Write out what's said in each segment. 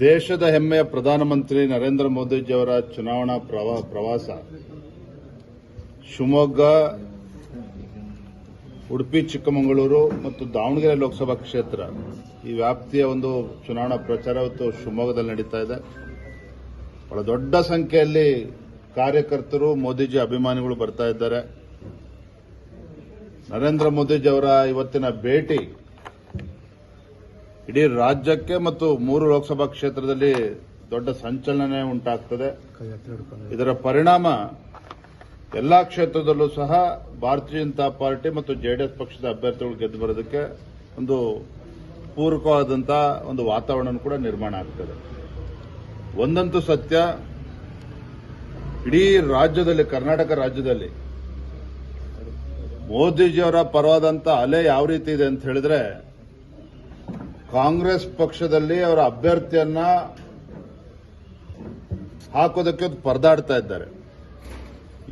ದೇಶದ ಹೆಮ್ಮೆಯ ಪ್ರಧಾನಮಂತ್ರಿ ನರೇಂದ್ರ ಮೋದಿಜಿಯವರ ಚುನಾವಣಾ ಪ್ರವಾ- ಪ್ರವಾಸ. ಶಿವಮೊಗ್ಗ, ಉಡುಪಿ, ಚಿಕ್ಕಮಗಳೂರು ಮತ್ತು ದಾವಣಗೆರೆ ಲೋಕಸಭಾ ಕ್ಷೇತ್ರ. ಈ ವ್ಯಾಪ್ತಿಯ ಒಂದು ಚುನಾವಣಾ ಪ್ರಚಾರ ಇವತ್ತು ಶಿವಮೊಗ್ಗದಲ್ಲಿ ನಡೀತಾ ಇದೆ. ಬಹಳ ದೊಡ್ಡ ಸಂಖ್ಯೆಯಲ್ಲಿ ಕಾರ್ಯಕರ್ತರು, ಮೋದಿಜಿ ಅಭಿಮಾನಿಗಳು ಬರ್ತಾ ಇದ್ದಾರೆ. ನರೇಂದ್ರ ಮೋದಿಜಿ ಅವರ ಇವತ್ತಿನ ಭೇಟಿ ಇಡೀ ರಾಜ್ಯಕ್ಕೆ ಮತ್ತು ಮೂರು ಲೋಕಸಭಾ ಕ್ಷೇತ್ರದಲ್ಲಿ ದೊಡ್ಡ ಸಂಚಲನೆ ಉಂಟಾಗ್ತದೆ. ಇದರ ಪರಿಣಾಮ ಎಲ್ಲಾ ಕ್ಷೇತ್ರದಲ್ಲೂ ಸಹ ಭಾರತೀಯ ಜನತಾ ಪಾರ್ಟಿ ಮತ್ತು ಜೆಡಿಎಸ್ ಪಕ್ಷದ ಅಭ್ಯರ್ಥಿಗಳು ಗೆದ್ದು ಬರೋದಕ್ಕೆ ಒಂದು ಪೂರಕವಾದಂತಹ ಒಂದು ವಾತಾವರಣ ಕೂಡ ನಿರ್ಮಾಣ ಆಗ್ತದೆ. ಒಂದಂತೂ ಸತ್ಯ, ಇಡೀ ರಾಜ್ಯದಲ್ಲಿ, ಕರ್ನಾಟಕ ರಾಜ್ಯದಲ್ಲಿ ಮೋದಿಜಿಯವರ ಪರವಾದಂತ ಅಲೆ ಯಾವ ರೀತಿ ಇದೆ ಅಂತ ಹೇಳಿದ್ರೆ ಕಾಂಗ್ರೆಸ್ ಪಕ್ಷದಲ್ಲಿ ಅವರ ಅಭ್ಯರ್ಥಿಯನ್ನ ಹಾಕೋದಕ್ಕೆ ಪರದಾಡ್ತಾ ಇದ್ದಾರೆ.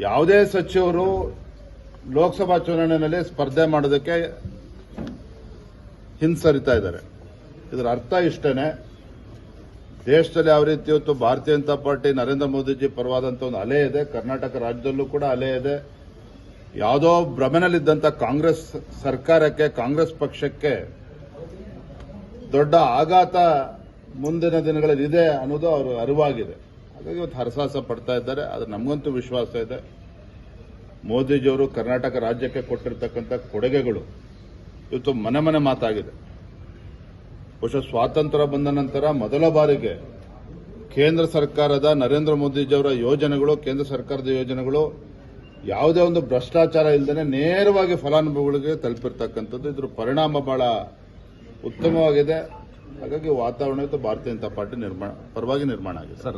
ಯಾವುದೇ ಸಚಿವರು ಲೋಕಸಭಾ ಚುನಾವಣೆಯಲ್ಲಿ ಸ್ಪರ್ಧೆ ಮಾಡೋದಕ್ಕೆ ಹಿಂಸರಿತಾ ಇದ್ದಾರೆ. ಇದರ ಅರ್ಥ ಇಷ್ಟೇನೆ. ದೇಶದಲ್ಲಿ ಯಾವ ರೀತಿ ಇವತ್ತು ಭಾರತೀಯ ಜನತಾ ಪಾರ್ಟಿ ನರೇಂದ್ರ ಮೋದಿಜಿ ಪರವಾದಂತ ಒಂದು ಅಲೆ ಇದೆ, ಕರ್ನಾಟಕ ರಾಜ್ಯದಲ್ಲೂ ಕೂಡ ಅಲೆ ಇದೆ. ಯಾವುದೋ ಭ್ರಮೆನಲ್ಲಿದ್ದಂಥ ಕಾಂಗ್ರೆಸ್ ಸರ್ಕಾರಕ್ಕೆ, ಕಾಂಗ್ರೆಸ್ ಪಕ್ಷಕ್ಕೆ ದೊಡ್ಡ ಆಘಾತ ಮುಂದಿನ ದಿನಗಳಲ್ಲಿ ಇದೆ ಅನ್ನೋದು ಅವರು ಅರಿವಾಗಿದೆ. ಹಾಗಾಗಿ ಇವತ್ತು ಹರಸಾಹಸ ಪಡ್ತಾ ಇದ್ದಾರೆ. ಅದು ನಮಗಂತೂ ವಿಶ್ವಾಸ ಇದೆ. ಮೋದಿಜಿಯವರು ಕರ್ನಾಟಕ ರಾಜ್ಯಕ್ಕೆ ಕೊಟ್ಟಿರ್ತಕ್ಕಂಥ ಕೊಡುಗೆಗಳು ಇವತ್ತು ಮನೆ ಮನೆ ಮಾತಾಗಿದೆ. ಬಹುಶಃ ಸ್ವಾತಂತ್ರ್ಯ ಬಂದ ನಂತರ ಮೊದಲ ಬಾರಿಗೆ ಕೇಂದ್ರ ಸರ್ಕಾರದ ನರೇಂದ್ರ ಮೋದಿಜಿಯವರ ಯೋಜನೆಗಳು, ಕೇಂದ್ರ ಸರ್ಕಾರದ ಯೋಜನೆಗಳು ಯಾವುದೇ ಒಂದು ಭ್ರಷ್ಟಾಚಾರ ಇಲ್ಲದೆ ನೇರವಾಗಿ ಫಲಾನುಭವಿಗಳಿಗೆ ತಲುಪಿರ್ತಕ್ಕಂಥದ್ದು. ಇದ್ರ ಪರಿಣಾಮ ಬಹಳ ಉತ್ತಮವಾಗಿದೆ. ಹಾಗಾಗಿ ವಾತಾವರಣ ಭಾರತೀಯ ಜನತಾ ಪಾರ್ಟಿ ನಿರ್ಮಾಣ ಪರವಾಗಿ ನಿರ್ಮಾಣ ಆಗಿದೆ.